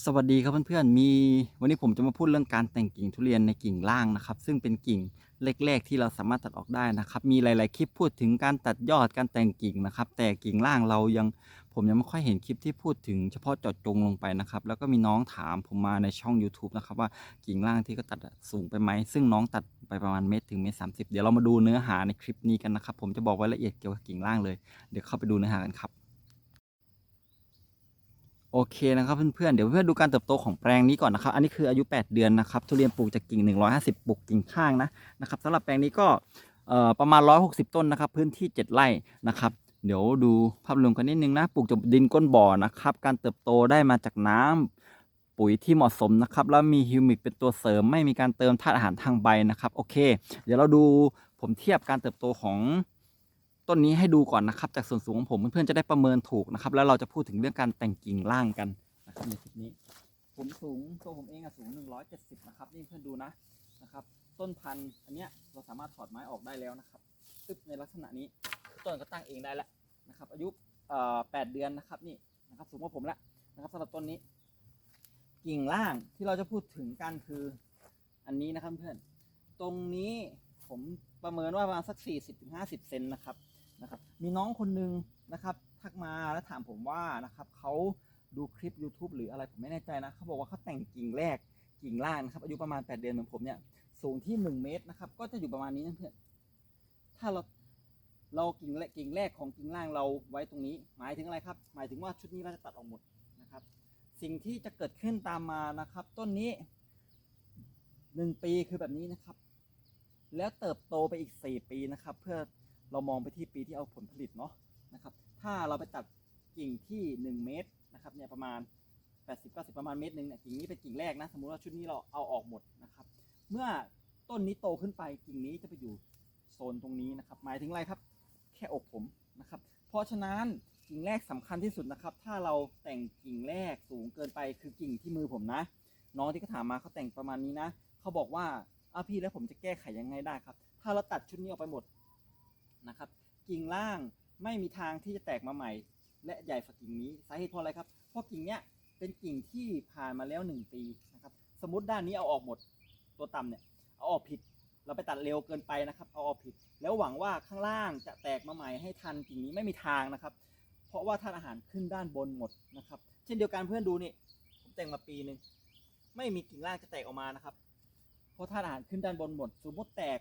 สวัสดีครับเพื่อนๆ มีวันนี้ผมจะมาพูดเรื่องการแต่งกิ่งทุเรียนในกิ่งล่างนะครับ ซึ่งเป็นกิ่งเล็กๆ ที่เราสามารถตัดออกได้นะครับ มีหลาย ๆ คลิปพูดถึงการตัดยอดการแต่งกิ่งนะครับ แต่กิ่งล่างเรายังผมยังไม่ค่อยเห็นคลิปที่พูดถึงเฉพาะเจาะจงลงไปนะครับ แล้วก็มีน้องถามผมมาในช่อง YouTube นะครับว่ากิ่งล่างที่ก็ตัดสูงไปไหม ซึ่งน้องตัดไปประมาณเมตรถึงเมตรสามสิบเดี๋ยวเรามาดูเนื้อหาในคลิปนี้กันนะครับ ผมจะบอกรายละเอียดเกี่ยวกับกิ่งล่างเลย เดี๋ยวเข้าไปดูเนื้อหากันครับ โอเคนะครับเพื่อนๆ เดี๋ยวเพื่อนดูการเติบโตของแปลงนี้ก่อนนะครับ อันนี้คืออายุ 8 เดือนนะครับทุเรียนปลูกจากกิ่ง 150 ปลูกกิ่งข้างนะนะครับสำหรับแปลงนี้ก็ประมาณ 160 ต้นนะครับ พื้นที่ 7 ไร่นะครับ เดี๋ยวดูภาพรวมกันนิดนึงนะ ปลูกจากดินก้นบ่อนะครับ การเติบโตได้มาจากน้ำปุ๋ยที่เหมาะสมนะครับ แล้วมีฮิวมิกเป็นตัวเสริม ไม่มีการเติมธาตุอาหารทางใบนะครับ โอเค เดี๋ยวเราดูผมเทียบการเติบโตของ ต้นนี้ให้ดูก่อนนะครับ จากส่วนสูงของผมเพื่อนๆจะได้ประเมินถูกนะครับ แล้วเราจะพูดถึงเรื่องการแต่งกิ่งล่างกันนะครับในคลิปนี้ ผมสูงตัวผมเองอะสูง 170 นะครับ นี่เพื่อนดูนะนะครับ ต้นพันธุ์อันเนี้ยเราสามารถถอดไม้ออกได้แล้วนะครับตึ๊บในลักษณะนี้ต้นก็ตั้งเองได้แล้วนะครับ อายุเอ่อ8เดือนนะครับนี่นะครับสูงกว่าผมแล้วนะครับสำหรับต้นนี้ กิ่งล่างที่เราจะพูดถึงกันคืออันนี้นะครับเพื่อนตรงนี้ผมประเมินว่าประมาณสัก 40-50 เซนนะครับ นะครับมีน้องคนหนึงนะครับทักมาแล้วถามผมว่านะครับเขาดูคลิป YouTube หรืออะไรผมไม่แน่ใจนะเขาบอกว่าเขาแต่งกิ่งแรกกิ่งล่างนะครับอายุประมาณ 8 เดือนเหมือนผมเนี่ยสูงที่ 1 เมตรนะครับก็จะอยู่ประมาณนี้นะเพื่อนถ้าเราเรากิ่งแรกกิ่งแรกของกิ่งล่างเราไว้ตรงนี้ หมายถึงอะไรครับ หมายถึงว่าชุดนี้เราจะตัดออกหมดนะครับ สิ่งที่จะเกิดขึ้นตามมานะครับ ต้นนี้ 1 ปีคือแบบนี้นะครับ แล้วเติบโตไปอีก 4 ปีนะครับ เพื่อ เรามองไปที่ปีที่เอาผลผลิตเนาะนะครับถ้าเราไปตัดกิ่งที่ 1 เมตรนะครับเนี่ยประมาณ 80 90 ประมาณเมตรหนึ่งเนี่ยกิ่งนี้เป็นกิ่งแรกนะสมมุติว่าชุดนี้เราเอาออกหมดนะครับ เมื่อต้นนี้โตขึ้นไปกิ่งนี้จะไปอยู่โซนตรงนี้นะครับ หมายถึงอะไรครับ แค่อกผมนะครับ เพราะฉะนั้นกิ่งแรกสำคัญที่สุดนะครับ ถ้าเราแต่งกิ่งแรกสูงเกินไปคือกิ่งที่มือผมนะ น้องที่เขาถามมาเขาแต่งประมาณนี้นะ เขาบอกว่าอ้าพี่แล้วผมจะแก้ไขยังไงได้ครับ ถ้าเราตัดชุดนี้ออกไปหมด นะครับ กิ่งล่างไม่มีทางที่จะแตกมาใหม่ และใหญ่ฝักกิ่งนี้สาเหตุเพราะอะไรครับ เพราะกิ่งเนี้ยเป็นกิ่งที่ผ่านมาแล้ว 1 ปีนะครับสมมติด้านนี้เอาออกหมดตัวต่ำเนี่ยเอาออกผิดเราไปตัดเร็วเกินไปนะครับ เอาออกผิด แล้วหวังว่าข้างล่างจะแตกมาใหม่ให้ทันกิ่งนี้ไม่มีทางนะครับ เพราะว่าธาตุอาหารขึ้นด้านบนหมดนะครับ เช่นเดียวกันเพื่อนดูนี่ผมแต่งมาปีหนึ่งไม่มีกิ่งล่างจะแตกออกมานะครับ เพราะธาตุอาหารขึ้นด้านบนหมด สมมติแตก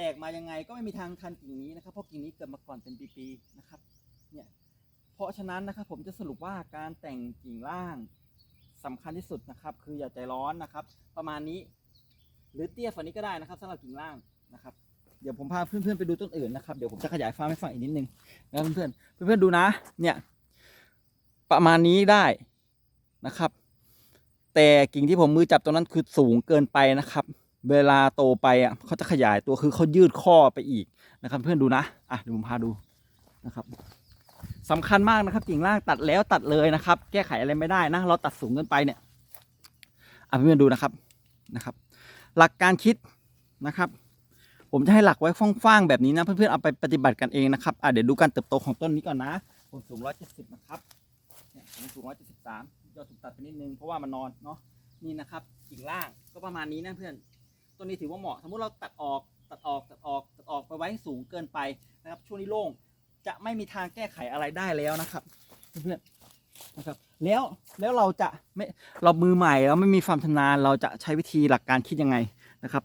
แตกมายังไงก็ไม่มีทางทันกิ่งนี้นะครับเพราะกิ่งนี้เกิดมาก่อนเป็นปีๆนะครับเนี่ยเพราะฉะนั้นนะครับผมจะสรุปว่าการแต่งกิ่งล่างสำคัญที่สุดนะครับ คืออย่าใจร้อนนะครับ ประมาณนี้ หรือเตี้ยฝันนี้ก็ได้นะครับสำหรับกิ่งล่างนะครับ เดี๋ยวผมพาเพื่อนๆไปดูต้นอื่นนะครับเดี๋ยวผมจะขยายฟาร์มให้ฟังอีกนิดนึงนะเพื่อนๆเพื่อนๆดูนะ เนี่ย ประมาณนี้ได้นะครับ แต่กิ่งที่ผมมือจับตรงนั้นคือสูงเกินไปนะครับ เวลาโตไปอะเขาจะขยายตัวคือเขายืดข้อไปอีกนะครับเพื่อนดูนะอะเดี๋ยวผมพาดูนะครับสำคัญมากนะครับกิ่งล่างตัดแล้วตัดเลยนะครับ แก้ไขอะไรไม่ได้นะเราตัดสูงเกินไปเนี่ยอะเพื่อนดูนะครับนะครับ หลักการคิดนะครับ ผมจะให้หลักไว้ฟ้างๆแบบนี้นะเพื่อนๆเอาไปปฏิบัติกันเองนะครับอะเดี๋ยวดูการเติบโตของต้นนี้ก่อนนะผมสูง170นะครับเนี่ยผมสูง173ยอดถูกตัดไปนิดนึงเพราะว่ามันนอนเนาะนี่นะครับกิ่งล่างก็ประมาณนี้นะเพื่อน ต้นนี้ถือว่าเหมาะ สมมติเราตัดออกตัดออกตัดออกตัดออกไปไว้สูงเกินไปนะครับ ช่วงนี้โล่งจะไม่มีทางแก้ไขอะไรได้แล้วนะครับเพื่อนๆนะครับ แล้วแล้วเราจะไม่เรามือใหม่เราไม่มีความชำนาญเราจะใช้วิธีหลักการคิดยังไงนะครับ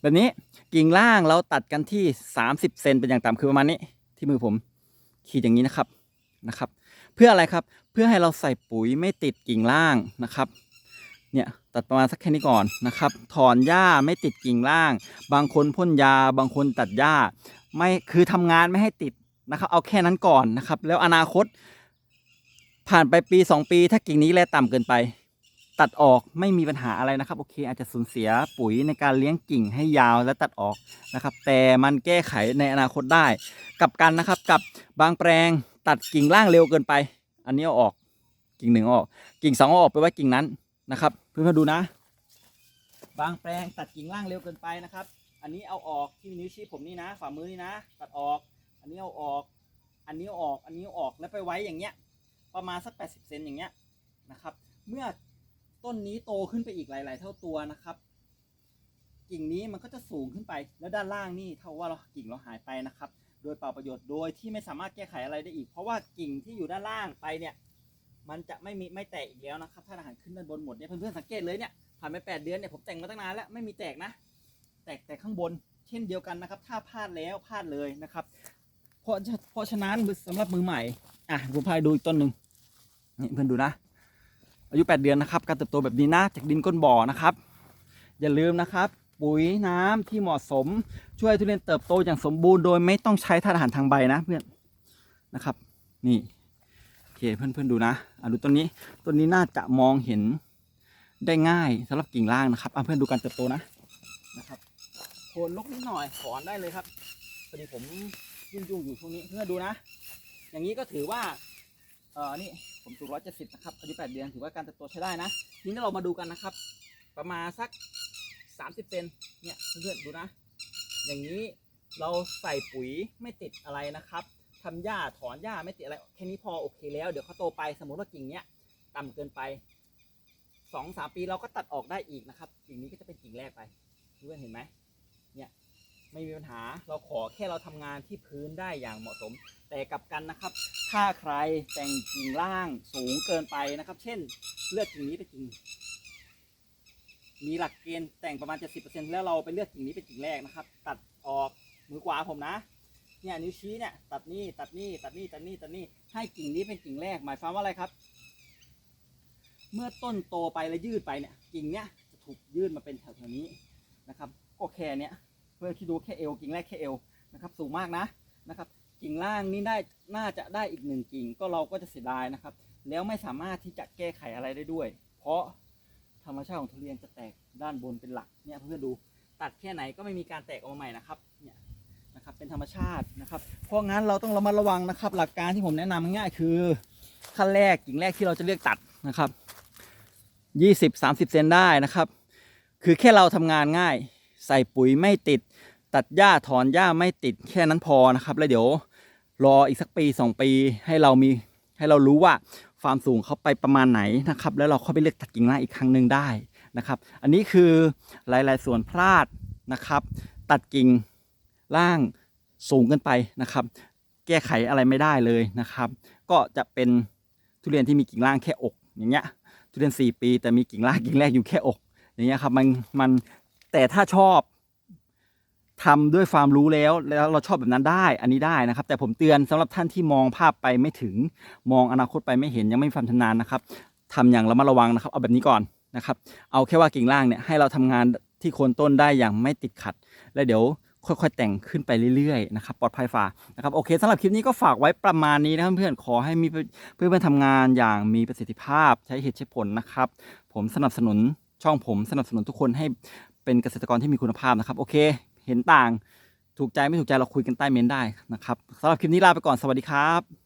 แบบนี้กิ่งล่างเราตัดกันที่ 30เซนเป็นอย่างต่ำคือประมาณนี้ ที่มือผมขีดอย่างนี้นะครับนะครับ เพื่ออะไรครับเพื่อให้เราใส่ปุ๋ยไม่ติดกิ่งล่างนะครับ เนี่ยตัดประมาณสักแค่นี้ก่อนนะครับ ถอนหญ้าไม่ติดกิ่งล่าง บางคนพ่นยา บางคนตัดหญ้า ไม่คือทำงานไม่ให้ติดนะครับ เอาแค่นั้นก่อนนะครับ แล้วอนาคต ผ่านไปปี 2 ปี ถ้ากิ่งนี้แลต่ำเกินไป ตัดออกไม่มีปัญหาอะไรนะครับ โอเค อาจจะสูญเสียปุ๋ยในการเลี้ยงกิ่งให้ยาวและตัดออกนะครับ แต่มันแก้ไขในอนาคตได้ กับกันนะครับ กับบางแปลงตัดกิ่งล่างเร็วเกินไป อันนี้เอาออก กิ่งหนึ่งออก กิ่งสองออกไปไว้กิ่งนั้น นะครับ เพื่อนๆดูนะ บางแปลงตัดกิ่งล่างเร็วเกินไปนะครับ อันนี้เอาออกที่นิ้วชี้ผมนี่นะฝ่ามือนี่นะ ตัดออก อันนี้เอาออก อันนี้ออก อันนี้อออกแล้วไปไว้อย่างเงี้ย ประมาณสัก 80เซนอย่างเงี้ยนะครับ เมื่อต้นนี้โตขึ้นไปอีกหลาย ๆ เท่าตัวนะครับ กิ่งนี้มันก็จะสูงขึ้นไป แล้วด้านล่างนี่เท่าว่าเรากิ่งเราหายไปนะครับ โดยเปล่าประโยชน์โดยที่ไม่สามารถแก้ไขอะไรได้อีก เพราะว่ากิ่งที่อยู่ด้านล่างไปเนี่ย มันจะไม่มีไม่แตกอีกแล้วนะครับถ้าอาหารขึ้นด้านบนหมดเนี่ยเพื่อนๆสังเกตเลยเนี่ยผ่านไปแปดเดือนเนี่ยผมแต่งมาตั้งนานแล้วไม่มีแตกนะ แตกแต่ข้างบนเช่นเดียวกันนะครับ ถ้าพลาดแล้วพลาดเลยนะครับ เพราะเพราะฉะนั้นสำหรับมือใหม่อะผมพาไปดูอีกต้นหนึ่งนี่เพื่อนดูนะ อายุ 8 เดือนนะครับ การเติบโตแบบนี้นะจากดินก้นบ่อนะครับ อย่าลืมนะครับ ปุ๋ยน้ำที่เหมาะสม ช่วยทุเรียนเติบโตอย่างสมบูรณ์โดยไม่ต้องใช้ธาตุอาหารทางใบนะเพื่อนนะครับ นี่ เคเพื่อนเพื่อนๆดูนะอะดูต้นนี้ต้นนี้น่าจะมองเห็นได้ง่ายสำหรับกิ่งล่างนะครับอะเพื่อนดูการเติบโตนะนะครับโคนลกนิดหน่อยถอนได้เลยครับพอดีผมยุ่งๆอยู่ช่วงนี้เพื่อนดูนะ อย่างนี้ก็ถือว่าเออนี่ผมสูงร้อยเจ็ดสิบนะครับอายุแปดเดือนถือว่าการเติบโตใช้ได้นะทีนี้เรามาดูกันนะครับ ประมาณสักสามสิบเซนเนี่ยเพื่อนๆดูนะ อย่างนี้เราใส่ปุ๋ยไม่ติดอะไรนะครับ ทำหญ้าถอนหญ้าไม่ติดอะไรแค่นี้พอโอเคแล้วเดี๋ยวเขาโตไปสมมติว่ากิ่งเนี้ยต่ำเกินไปสองสามปีเราก็ตัดออกได้อีกนะครับ กิ่งนี้ก็จะเป็นกิ่งแรกไปเพื่อนเห็นไหมเนี่ยไม่มีปัญหาเราขอแค่เราทำงานที่พื้นได้อย่างเหมาะสม แต่กลับกันนะครับ ถ้าใครแต่งกิ่งล่างสูงเกินไปนะครับ เช่นเลือกกิ่งนี้เป็นกิ่งมีหลักเกณฑ์แต่งประมาณ 70%แล้วเราไปเลือกกิ่งนี้เป็นกิ่งแรกนะครับ ตัดออกมือขวาผมนะ เนี่ยนิ้วชี้เนี่ยตัดนี่ตัดนี่ตัดนี่ตัดนี่ตัดนี่ให้กิ่งนี้เป็นกิ่งแรก หมายความว่าอะไรครับ เมื่อต้นโตไปแล้วยืดไปเนี่ยกิ่งเนี้ยจะถูกยืดมาเป็นแถวๆนี้นะครับ ก็แค่เนี้ยเพื่อคิดดูแค่เอวกิ่งแรกแค่เอวนะครับ สูงมากนะนะครับ กิ่งล่างนี่ได้น่าจะได้อีกหนึ่งกิ่งก็เราก็จะเสียดายนะครับ แล้วไม่สามารถที่จะแก้ไขอะไรได้ด้วย เพราะธรรมชาติของทุเรียนจะแตกด้านบนเป็นหลักเนี่ยเพื่อนดูตัดแค่ไหนก็ไม่มีการแตกออกมาใหม่นะครับ มชาตินะครับ เพราะงั้นเราต้องระมัดระวังนะครับ หลักการที่ผมแนะนำง่ายคือขั้นแรกกิ่งแรกที่เราจะเลือกตัดนะครับยี่สิบสามสิบเซนได้นะครับ คือแค่เราทำงานง่าย ใส่ปุ๋ยไม่ติด ตัดหญ้าถอนหญ้าไม่ติดแค่นั้นพอนะครับ แล้วเดี๋ยวรออีกสักปีสองปีให้เรามีให้เรารู้ว่าฟาร์มสูงเขาไปประมาณไหนนะครับ แล้วเราเข้าไปเลือกตัดกิ่งล่างอีกครั้งหนึ่งได้นะครับ อันนี้คือหลาย ๆ ส่วนพลาดนะครับ ตัดกิ่งล่าง สูงเกินไปนะครับ แก้ไขอะไรไม่ได้เลยนะครับ ก็จะเป็นทุเรียนที่มีกิ่งล่างแค่อก อย่างเงี้ยทุเรียน 4 ปี แต่มีกิ่งล่างกิ่งแรกอยู่แค่อก อย่างเงี้ยครับมันมันแต่ถ้าชอบทำด้วยความรู้แล้วแล้วเราชอบแบบนั้นได้อันนี้ได้นะครับ แต่ผมเตือนสำหรับท่านที่มองภาพไปไม่ถึงมองอนาคตไปไม่เห็นยังไม่มีความชำนาญนะครับทำอย่างระมัดระวังนะครับ เอาแบบนี้ก่อนนะครับ เอาแค่ว่ากิ่งล่างเนี่ยให้เราทำงานที่โคนต้นได้อย่างไม่ติดขัด แล้วเดี๋ยว ค่อย ๆ แต่งขึ้นไปเรื่อยๆนะครับปลอดภัยฝ่านะครับโอเคสำหรับคลิปนี้ก็ฝากไว้ประมาณนี้นะครับเพื่อนๆขอให้มีเพื่อนๆทำงานอย่างมีประสิทธิภาพใช้เหตุใช้ผลนะครับ ผมสนับสนุนช่องผมสนับสนุนทุกคนให้เป็นเกษตรกรที่มีคุณภาพนะครับ โอเค เห็นต่างถูกใจไม่ถูกใจเราคุยกันใต้เมนต์ได้นะครับสำหรับคลิปนี้ลาไปก่อนสวัสดีครับ